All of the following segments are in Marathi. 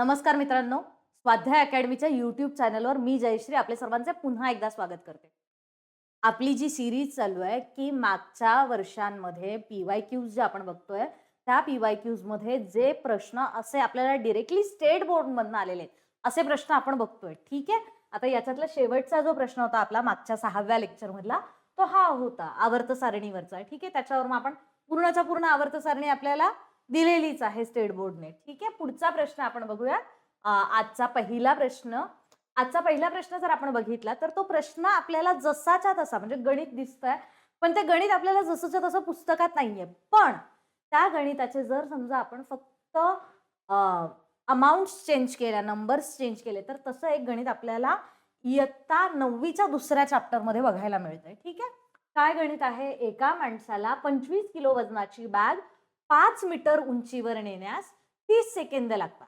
नमस्कार मित्रांनो. स्वाध्याय अकॅडमीच्या यूट्यूब चॅनलवर मी जयश्री आपले सर्वांचे पुन्हा एकदा स्वागत करते. आपली जी सिरीज चालू आहे की मागच्या वर्षांमध्ये पी वाय क्यूज जे आपण बघतोय त्या पी वाय क्यूजमध्ये जे प्रश्न असे आपल्याला डिरेक्टली स्टेट बोर्डमधनं आलेले आहेत, असे प्रश्न आपण बघतोय. ठीक आहे? आता याच्यातला शेवटचा जो प्रश्न होता आपला मागच्या सहाव्या लेक्चरमधला तो हा होता आवर्त सारणीवरचा ठीक आहे? त्याच्यावर मग आपण पूर्णच्या पूर्ण आवर्त सारणी आपल्याला दिलेलीच आहे स्टेट बोर्डने. ठीक आहे? पुढचा प्रश्न आपण बघूया. आजचा पहिला प्रश्न. आजचा पहिला प्रश्न जर आपण बघितला तर तो प्रश्न आपल्याला जसाच्या तसा म्हणजे गणित दिसतंय पण ते गणित आपल्याला जसंच्या तसं पुस्तकात नाहीये. पण त्या गणिताचे जर समजा आपण फक्त अमाऊंट्स चेंज केल्या नंबर्स चेंज केले तर तसं एक गणित आपल्याला इयत्ता नववीच्या दुसऱ्या चॅप्टरमध्ये बघायला मिळतंय. ठीक आहे? काय गणित आहे? एका माणसाला पंचवीस किलो वजनाची बॅग पाच मीटर उंचीवर नेण्यास तीस सेकंद लागतात.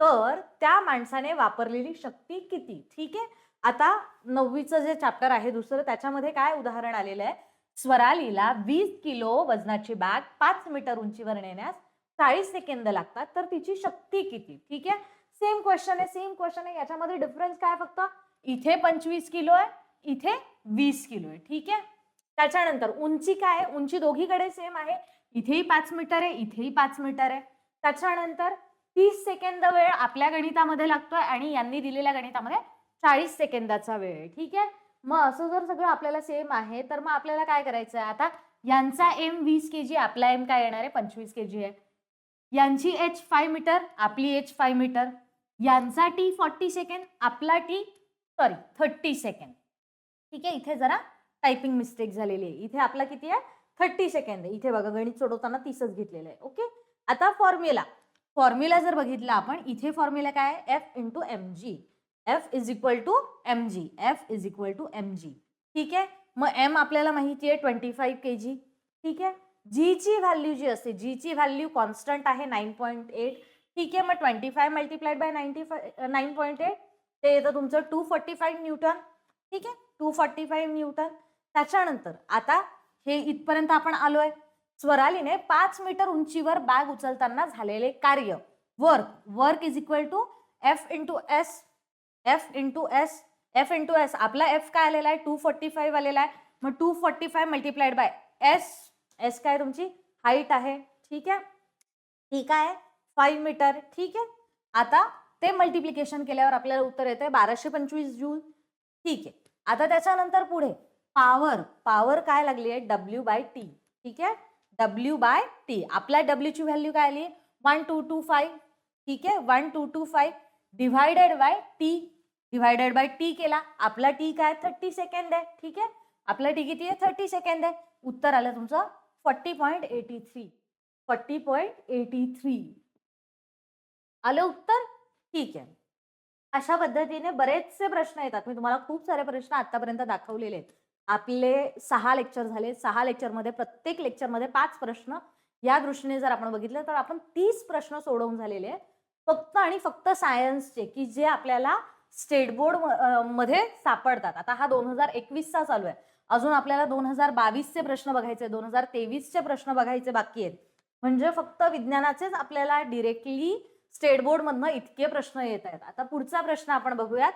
तर त्या माणसाने वापरलेली शक्ती किती? ठीक आहे? आता नववीचं जे चॅप्टर आहे दुसरं त्याच्यामध्ये काय उदाहरण आलेलं आहे? स्वरालीला वीस किलो वजनाची बॅग पाच मीटर उंचीवर नेण्यास चाळीस सेकंद लागतात. तर तिची शक्ती किती? ठीक आहे? सेम क्वेश्चन आहे सेम क्वेश्चन आहे. याच्यामध्ये डिफरन्स काय फक्त? इथे पंचवीस किलो आहे इथे वीस किलो आहे. ठीक आहे? त्याच्यानंतर उंची काय आहे? उंची दोघीकडे सेम आहे. इथेही पाच मीटर आहे इथेही पाच मीटर आहे. त्याच्यानंतर तीस सेकंद वेळ आपल्या गणितामध्ये लागतोय आणि यांनी दिलेल्या गणितामध्ये चाळीस सेकंदाचा वेळ आहे. ठीक आहे? मग असं जर सगळं आपल्याला सेम आहे तर मग आपल्याला काय करायचं आहे आता यांचा एम वीस के जी आपला एम काय येणार आहे? पंचवीस के जी आहे. यांची एच फाय मीटर आपली एच फाय मीटर यांचा टी फॉर्टी सेकंड आपला टी सॉरी थर्टी सेकंड ठीक आहे? इथे जरा टायपिंग मिस्टेक झालेली आहे. इथे आपला किती आहे? थर्टी सेकंड आहे. इथे बघा गणित सोडवताना तीसच घेतलेलं आहे. ओके? आता फॉर्म्युला फॉर्म्युला जर बघितला आपण इथे फॉर्म्युला काय आहे? F into M G F is equal to M G F is equal to M G ठीक आहे? मग एम आपल्याला माहिती आहे ट्वेंटी फाईव्ह के जी ठीक आहे? जीची व्हॅल्यू जी असते जीची व्हॅल्यू कॉन्स्टंट आहे नाईन पॉईंट एट ठीक आहे? मग twenty five multiplied by ninety five nine point eight ते येतं तुमचं टू फोर्टी फाईव्ह न्यूटन ठीक आहे? टू फोर्टी फाईव्ह न्यूटन त्याच्यानंतर आता हे इथपर्यंत आपण आलोय. स्वरालीने पाच मीटर उंचीवर बॅग उचलताना झालेले कार्य. Work work is equal to F into S F into S F into S आपला एफ काय आलेला आहे? टू फोर्टी फाईव्ह आलेला आहे. मग two forty five multiplied by S S काय तुमची? हाईट आहे. ठीक आहे? ठीक आहे. फाईव्ह मीटर ठीक आहे? आता ते मल्टिप्लिकेशन केल्यावर आपल्याला उत्तर येते बाराशे पंचवीस जूल ठीक आहे. आता त्याच्यानंतर पुढे. पॉवर पॉवर काय लागली आहे? डब्ल्यू बाय टी ठीक आहे? डब्ल्यू बाय टी आपल्या डब्ल्यूची व्हॅल्यू काय आली? वन टू टू फाईव्ह ठीक आहे? One two two five divided by T divided by T केला. आपला टी काय? थर्टी सेकंड आहे. ठीक आहे? आपला टी किती आहे? थर्टी सेकंड आहे. उत्तर आलं तुमचं forty point eighty three forty point eighty three आलं उत्तर? ठीक आहे. अशा पद्धतीने बरेचसे प्रश्न येतात. मी तुम्हाला खूप सारे प्रश्न आतापर्यंत दाखवलेले आहेत. आपले सहा लेक्चर झाले. सहा लेक्चरमध्ये प्रत्येक लेक्चरमध्ये पाच प्रश्न या दृष्टीने जर आपण बघितलं तर आपण तीस प्रश्न सोडवून झालेले आहेत. फक्त आणि फक्त सायन्सचे की जे आपल्याला स्टेट बोर्डमध्ये सापडतात. आता हा दोन हजार एकवीसचा चालू आहे. अजून आपल्याला दोन हजार बावीसचे प्रश्न बघायचे दोन हजार तेवीसचे प्रश्न बघायचे बाकी आहेत. म्हणजे फक्त विज्ञानाचेच आपल्याला डिरेक्टली स्टेट बोर्ड मधनं इतके प्रश्न येत आहेत. आता पुढचा प्रश्न आपण बघूयात.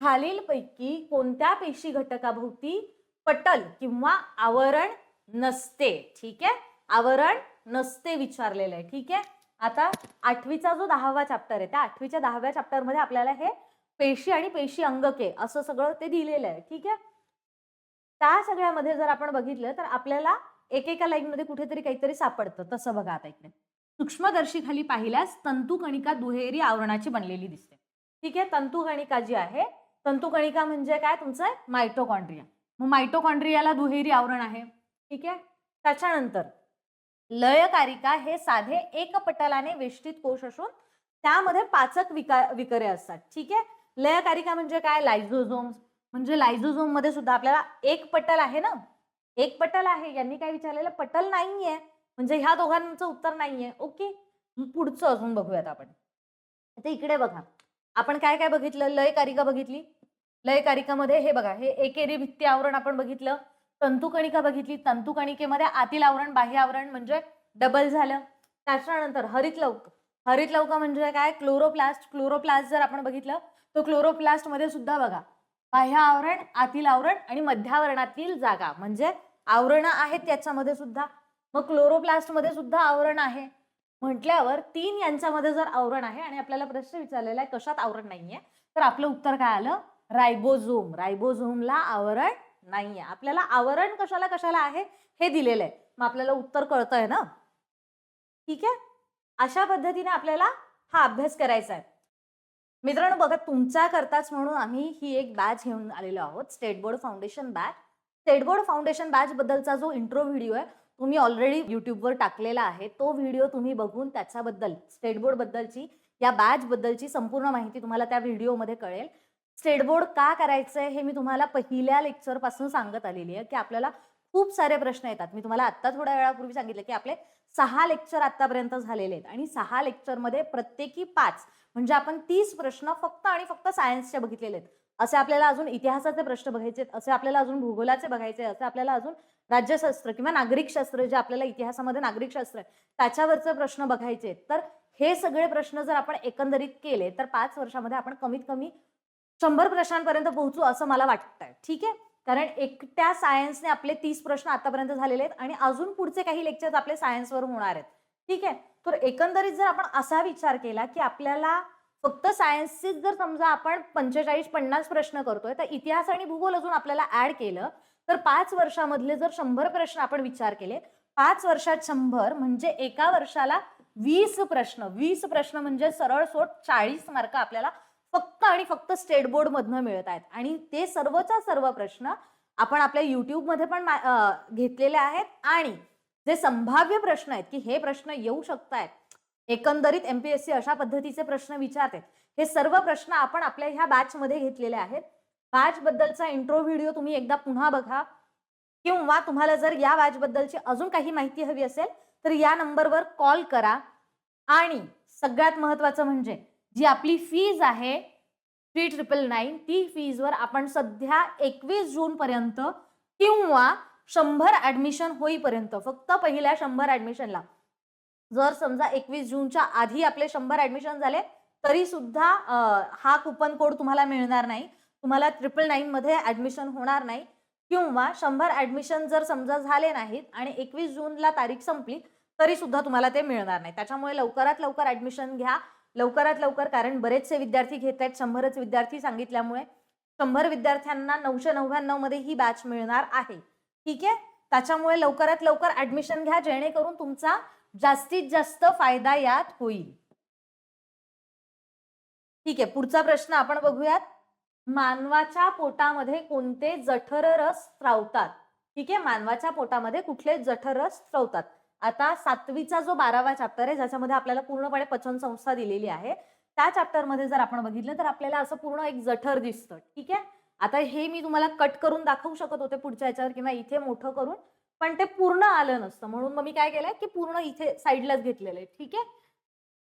खालीलपैकी कोणत्या पेशी घटकाभोवती पटल किंवा आवरण नसते ठीक आहे? आवरण नसते विचारलेलं आहे ठीक आहे? आता आठवीचा जो दहावा चॅप्टर आहे त्या आठवीच्या दहाव्या चॅप्टरमध्ये आपल्याला हे पेशी आणि पेशी अंगके असं सगळं ते दिलेलं आहे ठीक आहे? त्या सगळ्यामध्ये जर आपण बघितलं तर आपल्याला एकेका लाईनमध्ये कुठेतरी काहीतरी सापडतं. तसं बघा आता इकडे. सूक्ष्मदर्शी खाली पाहिल्यास तंतुकणिका दुहेरी आवरणाची बनलेली दिसते. ठीक आहे? तंतुकणिका जी आहे तंतुकणिका म्हणजे काय? तुमचं मायटोकॉन्ड्रिया मग मायटोकॉन्ड्रियाला दुहेरी आवरण आहे. ठीक आहे? त्याच्यानंतर लयकारिका हे साधे एकपटलाने वेष्टित कोश असून त्यामध्ये पाचक विका विकरे असतात. ठीक आहे? लयकारिका म्हणजे काय? लायझोझोम म्हणजे लायझोझोममध्ये सुद्धा आपल्याला एक पटल आहे ना? एक पटल आहे. यांनी काय विचारलेलं? पटल नाहीये. म्हणजे ह्या दोघांचं उत्तर नाहीये. ओके? पुढचं अजून बघूयात आपण. आता इकडे बघा. आपण काय काय बघितलं? लय कारिका बघितली? लय कारिकामध्ये हे बघा हे एकेरी भित्ती आवरण आपण बघितलं. तंतुकणिका बघितली. तंतुकणिकेमध्ये आतील आवरण बाह्य आवरण म्हणजे डबल झालं. त्याच्यानंतर हरित लवक हरित लवका म्हणजे काय? क्लोरोप्लास्ट क्लोरोप्लास्ट जर आपण बघितलं तर क्लोरोप्लास्टमध्ये सुद्धा बघा. बाह्य आवरण आतील आवरण आणि मध्यावरणातील जागा. म्हणजे आवरण आहेत त्याच्यामध्ये सुद्धा. मग क्लोरोप्लास्टमध्ये सुद्धा आवरण आहे. म्हटल्यावर तीन यांच्यामध्ये जर आवरण आहे आणि आपल्याला प्रश्न विचारलेला आहे कशात आवरण नाहीये? तर आपलं उत्तर काय आलं? रायबोझोम रायबोझोमला आवरण नाहीये. आपल्याला आवरण कशाला कशाला आहे हे दिलेलं आहे. मग आपल्याला उत्तर कळतंय ना? ठीक आहे? अशा पद्धतीने आपल्याला हा अभ्यास करायचा आहे. मित्रांनो बघा तुमच्या करताच म्हणून आम्ही ही एक बॅच घेऊन आलेलो आहोत. State board foundation batch state board foundation batch बद्दलचा जो इंट्रो व्हिडिओ आहे तुम्ही ऑलरेडी युट्यूबवर टाकलेला आहे. तो व्हिडिओ तुम्ही बघून त्याच्याबद्दल स्टेट बोर्ड बद्दलची या बॅच बद्दलची संपूर्ण माहिती तुम्हाला त्या व्हिडिओमध्ये कळेल. स्टेट बोर्ड का करायचंय हे मी तुम्हाला पहिल्या लेक्चरपासून सांगत आलेली आहे की आपल्याला खूप सारे प्रश्न येतात. मी तुम्हाला आत्ता थोड्या वेळापूर्वी सांगितलं की आपले सहा लेक्चर आतापर्यंत झालेले आहेत आणि सहा लेक्चरमध्ये प्रत्येकी पाच म्हणजे आपण तीस प्रश्न फक्त आणि फक्त सायन्सचे बघितलेले आहेत. असे आपल्याला अजून इतिहासाचे प्रश्न बघायचे आहेत असे आपल्याला अजून भूगोलाचे बघायचे असे आपल्याला अजून राज्यशास्त्र किंवा नागरिकशास्त्र जे आपल्याला इतिहासामध्ये नागरिकशास्त्र आहे त्याच्यावरचे प्रश्न बघायचे आहेत. तर हे सगळे प्रश्न जर आपण एकंदरीत केले तर पाच वर्षामध्ये आपण कमीत कमी शंभर प्रश्नांपर्यंत पोहोचू असं मला वाटतंय. ठीक आहे? कारण एकट्या सायन्सने आपले तीस प्रश्न आतापर्यंत झालेले आहेत आणि अजून पुढचे काही लेक्चर्स आपले सायन्सवर होणार आहेत. ठीक आहे? तर एकंदरीत जर आपण असा विचार केला की आपल्याला फक्त सायन्सचे जर समजा आपण पंचेचाळीस पन्नास प्रश्न करतोय तर इतिहास आणि भूगोल अजून आपल्याला ऍड केलं तर पाच वर्षामधले जर शंभर प्रश्न आपण विचार केले पाच वर्षात शंभर म्हणजे एका वर्षाला वीस प्रश्न. वीस प्रश्न म्हणजे सरळ सोट चाळीस मार्क आपल्याला फक्त आणि फक्त स्टेट बोर्ड मधनं मिळत आहेत. आणि ते सर्वचा सर्व प्रश्न आपण आपल्या युट्यूबमध्ये पण घेतलेले आहेत. आणि जे संभाव्य प्रश्न आहेत की हे प्रश्न येऊ शकतायत एकंदरीत एमपीएससी अशा पद्धतीचे प्रश्न विचारते हे सर्व प्रश्न आपण आपल्या ह्या बॅच मध्ये घेतलेले आहेत. बॅच बद्दलचा इंट्रो व्हिडिओ तुम्ही एकदा पुन्हा बघा. किंवा तुम्हाला जर या बॅच बद्दलची अजून काही माहिती हवी असेल तर या नंबरवर कॉल करा. आणि सगळ्यात महत्वाचं म्हणजे जी आपली फीज आहे थ्री ट्रिपल नाईन ती फीजवर आपण सध्या एकवीस जून पर्यंत किंवा शंभर ऍडमिशन होईपर्यंत फक्त पहिल्या शंभर ऍडमिशनला जर समजा एकवीस जूनच्या आधी आपले शंभर ऍडमिशन झाले तरी सुद्धा हा कुपन कोड तुम्हाला मिळणार नाही. तुम्हाला ट्रिपल नाईन मध्ये ऍडमिशन होणार नाही. किंवा शंभर ऍडमिशन जर समजा झाले नाहीत आणि एकवीस जूनला तारीख संपली तरी सुद्धा तुम्हाला ते मिळणार नाही. त्याच्यामुळे लवकरात लवकर ऍडमिशन घ्या. लवकरात लवकर कारण बरेचसे विद्यार्थी घेत आहेत. शंभरच विद्यार्थी सांगितल्यामुळे शंभर विद्यार्थ्यांना नऊशे नव्याण्णवमध्ये ही बॅच मिळणार आहे. ठीक आहे? त्याच्यामुळे लवकरात लवकर ऍडमिशन घ्या जेणेकरून तुमचा जास्तीत जास्त फायदा यात होईल. ठीक आहे. पुढचा प्रश्न आपण बघूयात. मानवाच्या पोटामध्ये कोणते जठर रस स्त्रावतात ठीक आहे? मानवाच्या पोटामध्ये कुठले जठर रस स्त्रवतात आता सातवीचा जो बारावा चॅप्टर आहे ज्याच्यामध्ये आपल्याला पूर्णपणे पचन संस्था दिलेली आहे त्या चॅप्टरमध्ये जर आपण बघितलं तर आपल्याला असं पूर्ण एक जठर दिसतं ठीक आहे? आता हे मी तुम्हाला कट करून दाखवू शकत होते पुढच्या याच्यावर किंवा इथे मोठं करून पण ते पूर्ण आलं नसतं. म्हणून मग मी काय केलंय की पूर्ण इथे साईडलाच घेतलेलं आहे ठीक आहे?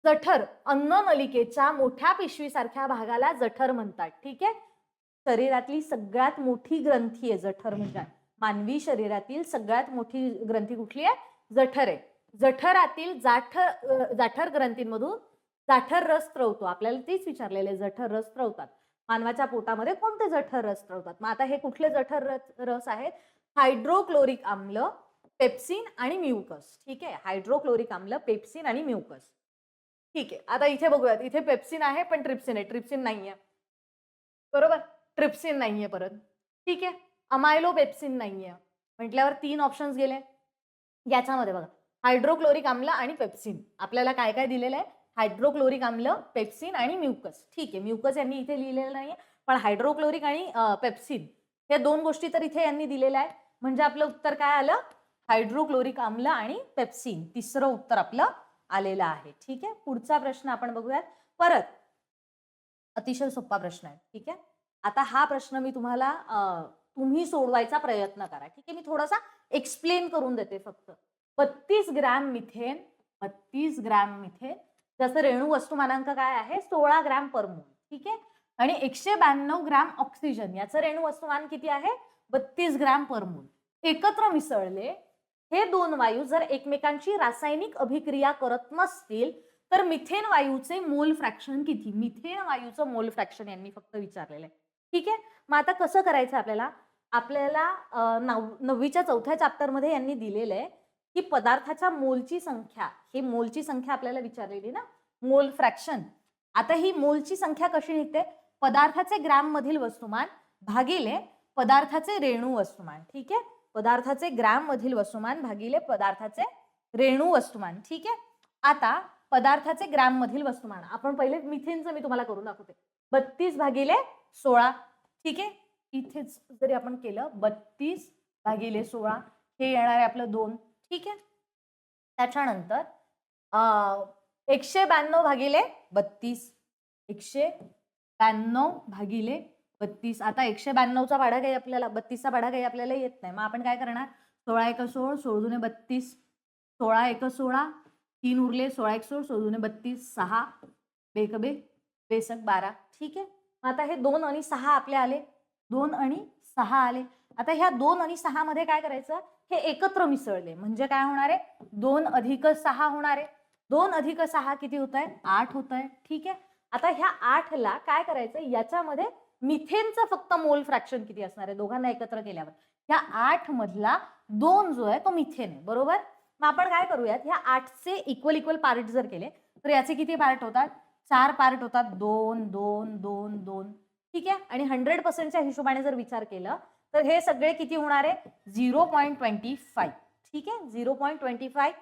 जठर अन्न नलिकेच्या मोठ्या पिशवीसारख्या भागाला जठर म्हणतात ठीक आहे? शरीरातली सगळ्यात मोठी ग्रंथी आहे जठर म्हणजे. मानवी शरीरातील सगळ्यात मोठी ग्रंथी कुठली आहे? जठर आहे. जठरातील जाठर जाठर ग्रंथींमधून जाठर रस स्त्रवतो आपल्याला तेच विचारलेले जठर रस स्त्रवतात मानवाच्या पोटामध्ये कोणते जठर रस स्त्रवतात मग आता हे कुठले जठर रस रस आहेत? हायड्रोक्लोरिक आम्ल पेप्सिन आणि म्युकस. ठीक आहे? हायड्रोक्लोरिक आम्ल पेप्सिन आणि म्युकस. ठीक आहे. आता इथे बघूयात. इथे पेप्सिन आहे पण ट्रिप्सिन आहे. ट्रिप्सिन नाहीये. बरोबर? ट्रिप्सिन नाहीये परत. ठीक आहे? अमायलो पेप्सिन नाहीये. म्हटल्यावर तीन ऑप्शन्स गेले. याच्यामध्ये बघा हायड्रोक्लोरिक आम्ल आणि पेप्सिन आपल्याला काय काय दिलेलं आहे हायड्रोक्लोरिक आम्ल पेप्सिन आणि म्युकस ठीक आहे म्युकस यांनी इथे लिहिलेलं नाहीये पण हायड्रोक्लोरिक आणि पेप्सिन हे दोन गोष्टी तर इथे यांनी दिलेल्या आहे म्हणजे आपलं उत्तर काय आलं? हायड्रोक्लोरिक आम्ल आणि पेप्सिन तिसरं उत्तर आपलं आलेलं आहे. ठीक आहे पुढचा प्रश्न आपण बघूयात. परत. अतिशय सोपा प्रश्न आहे. ठीक आहे? आता हा प्रश्न मी तुम्हाला तुम्ही सोडवायचा प्रयत्न करा. ठीक आहे मी थोडासा एक्सप्लेन करून देते फक्त. बत्तीस ग्रॅम मिथेन बत्तीस ग्रॅम मिथेन. ज्याचं रेणू वस्तुमानांक काय आहे? सोळा ग्रॅम पर मोल. ठीक आहे? आणि एकशे ब्याण्णव ग्रॅम ऑक्सिजन याचं रेणू वस्तुमान किती आहे? बत्तीस ग्रॅम पर मोल. एकत्र मिसळले हे दोन वायू जर एकमेकांची रासायनिक अभिक्रिया करत नसतील तर मिथेन वायूचे मोल फ्रॅक्शन किती? मिथेन वायूचं मोल फ्रॅक्शन यांनी फक्त विचारलेलं आहे. ठीक आहे? मग आता कसं करायचं आपल्याला? आपल्याला नव नववीच्या चौथ्या चॅप्टरमध्ये यांनी दिलेलं आहे की पदार्थाच्या मोलची संख्या ही मोलची संख्या आपल्याला विचारलेली ना मोल फ्रॅक्शन. आता ही मोलची संख्या कशी निघते? पदार्थाचे ग्रॅम मधील वस्तुमान भागिले पदार्थाचे रेणू वस्तुमान ठीक आहे? पदार्थाचे ग्रॅम मधील वस्तुमान भागिले पदार्थाचे रेणू वस्तुमान ठीक आहे? आता पदार्थाचे ग्रॅम मधील वस्तुमान आपण पहिले मिथेनचं मी तुम्हाला करून दाखवते. बत्तीस भागिले सोळा ठीक आहे? इथेच जरी आपण केलं बत्तीस भागिले सोळा हे येणार आहे आपलं दोन. ठीक आहे? त्याच्यानंतर एकशे ब्याण्णव भागिले बत्तीस. एकशे ब्याण्णव भागिले बत्तीस. आता एकशे ब्याण्णवचा भाडा काही आपल्याला बत्तीसचा भाडा काही आपल्याला येत नाही. मग आपण काय करणार? सोळा एक सोळ सोळ जुने बत्तीस. सोळा एक सोळा तीन उरले सोळा एक सोळ सोळ जुने बत्तीस सहा. बेकबे बेसक बारा. ठीक आहे? आता हे दोन आणि सहा आपले आले. दोन आणि सहा आले. आता ह्या दोन आणि सहा मध्ये काय करायचं? हे एकत्र मिसळले. म्हणजे काय होणार आहे? दोन अधिक सहा होणार आहे. दोन अधिक सहा किती होत आहे आठ होत आहे ठीक आहे? आता ह्या आठला काय करायचं? याच्यामध्ये मिथेनचं फक्त मोल फ्रॅक्शन किती असणार आहे? दोघांना एकत्र केल्यावर. ह्या आठ मधला दोन जो आहे तो मिथेन आहे. बरोबर? मग आपण काय करूयात? ह्या आठचे इक्वल इक्वल पार्ट जर केले तर याचे किती पार्ट होतात? चार पार्ट होतात. दोन दोन दोन दोन. ठीक आहे? आणि हंड्रेड पर्सेंटच्या हिशोबाने जर विचार केलं तर हे सगळे किती होणार आहे? झिरो पॉईंट ट्वेंटी फाय ठीक आहे? Zero point twenty five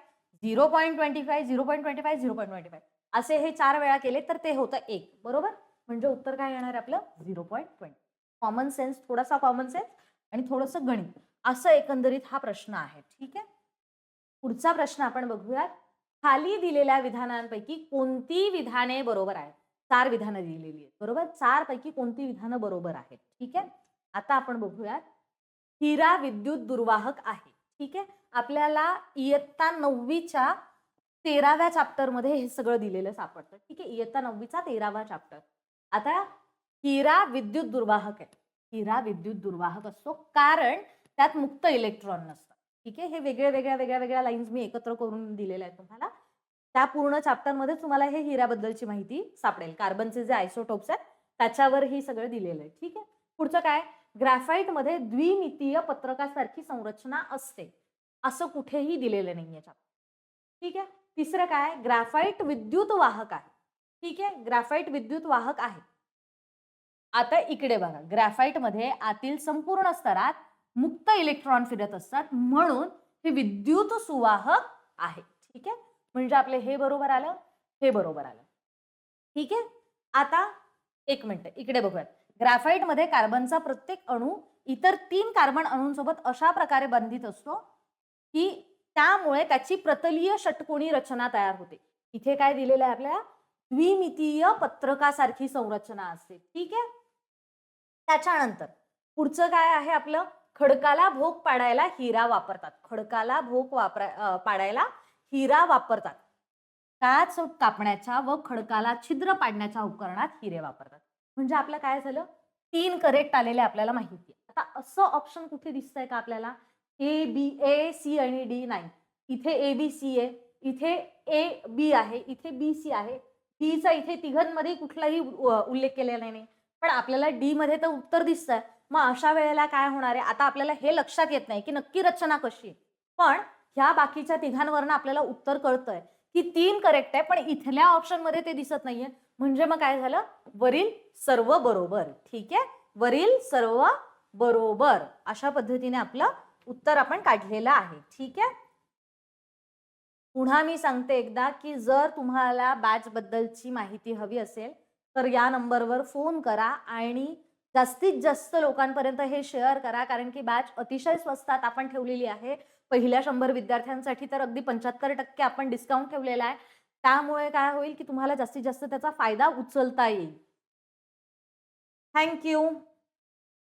zero point twenty five zero point twenty five zero point twenty five असे हे चार वेळा केले तर ते होतं एक. बरोबर? म्हणजे उत्तर काय येणार आहे आपलं? Zero point twenty common sense थोडासा कॉमन सेन्स आणि थोडंसं गणित. असं एकंदरीत हा प्रश्न आहे. ठीक आहे? पुढचा प्रश्न आपण बघूयात. खाली दिलेल्या विधानांपैकी कोणती विधाने बरोबर आहेत? चार विधानं दिलेली आहेत. बरोबर? चार पैकी कोणती विधानं बरोबर आहेत? ठीक आहे? आता आपण बघूयात. हिरा विद्युत दुर्वाहक आहे. ठीक आहे? आपल्याला इयत्ता नववीच्या तेराव्या चॅप्टरमध्ये हे सगळं दिलेलं सापडतं. ठीक आहे? इयत्ता नववीचा तेरावा चॅप्टर आता हिरा विद्युत दुर्वाहक आहे. हिरा विद्युत दुर्वाहक असतो कारण त्यात मुक्त इलेक्ट्रॉन नसतं. ठीक आहे? हे वेगळ्या वेगळ्या वेगळ्या वेगळ्या लाईन्स मी एकत्र करून दिलेल्या आहेत तुम्हाला. त्या पूर्ण चॅप्टरमध्ये तुम्हाला हे हिऱ्याबद्दलची माहिती सापडेल. कार्बनचे जे आयसोटोप्स आहेत त्याच्यावर ही सगळं दिलेलं आहे. ठीक आहे? पुढचं काय? ग्रॅफाईटमध्ये द्विमितीय पत्रकासारखी संरचना असते. असं कुठेही दिलेलं नाहीये chapter. ठीक आहे? तिसरं काय? ग्राफाईट विद्युत वाहक आहे. ठीक आहे? ग्रॅफाईट विद्युत वाहक आहे. आता इकडे बघा. ग्रॅफाईटमध्ये आतील संपूर्ण स्तरात मुक्त इलेक्ट्रॉन फिरत असतात. म्हणून हे विद्युत सुवाहक आहे. ठीक आहे? म्हणजे आपले हे बरोबर आलं हे बरोबर आलं. ठीक आहे? आता एक मिनिट इकडे बघूयात. ग्राफाईटमध्ये कार्बनचा प्रत्येक अणू इतर तीन कार्बन अणूंसोबत अशा प्रकारे बंधित असतो की त्यामुळे त्याची प्रतलीय षटकोणी रचना तयार होते. इथे काय दिलेलं आहे आपल्याला? द्विमितीय पत्रकासारखी संरचना असते. ठीक आहे? त्याच्यानंतर पुढचं काय आहे आपलं? खडकाला भोग पाडायला हिरा वापरतात. खडकाला भोग वापरा पाडायला हिरा वापरतात. काच कापण्याच्या व खडकाला छिद्र पाडण्याच्या उपकरणात हिरे वापरतात. म्हणजे आपलं काय झालं? तीन करेक्ट आलेले आपल्याला माहिती आहे. आता असं ऑप्शन कुठे दिसतंय का आपल्याला? ए बी ए सी आणि डी नाही. इथे ए बी सी आहे. इथे ए बी आहे. इथे बी सी आहे. डीचा इथे तिघांमध्ये कुठलाही उल्लेख केलेला नाही. पण आपल्याला डी मध्ये तर उत्तर दिसतंय. मग अशा वेळेला काय होणार आहे? आता आपल्याला हे लक्षात येत नाही की नक्की रचना कशी आहे. पण ह्या बाकीच्या तिघांवरनं आपल्याला उत्तर कळतंय. की तीन करेक्ट आहे पण इथल्या ऑप्शनमध्ये ते दिसत नाहीये. म्हणजे मग काय झालं? वरील सर्व बरोबर. ठीक आहे? वरील सर्व बरोबर. अशा पद्धतीने आपलं उत्तर आपण काढलेलं आहे. ठीक आहे? पुन्हा मी सांगते एकदा की जर तुम्हाला बॅच बद्दलची माहिती हवी असेल तर या नंबरवर फोन करा आणि जास्तीत जास्त लोकांपर्यंत हे शेअर करा. कारण की बॅच अतिशय स्वस्तात आपण ठेवलेली आहे. पहिल्या शंभर विद्यार्थ्यांसाठी तर अगदी पंच्याहत्तर टक्के आपण डिस्काउंट ठेवलेला आहे. त्यामुळे काय होईल की तुम्हाला जास्तीत जास्त त्याचा फायदा उचलता येईल. थँक्यू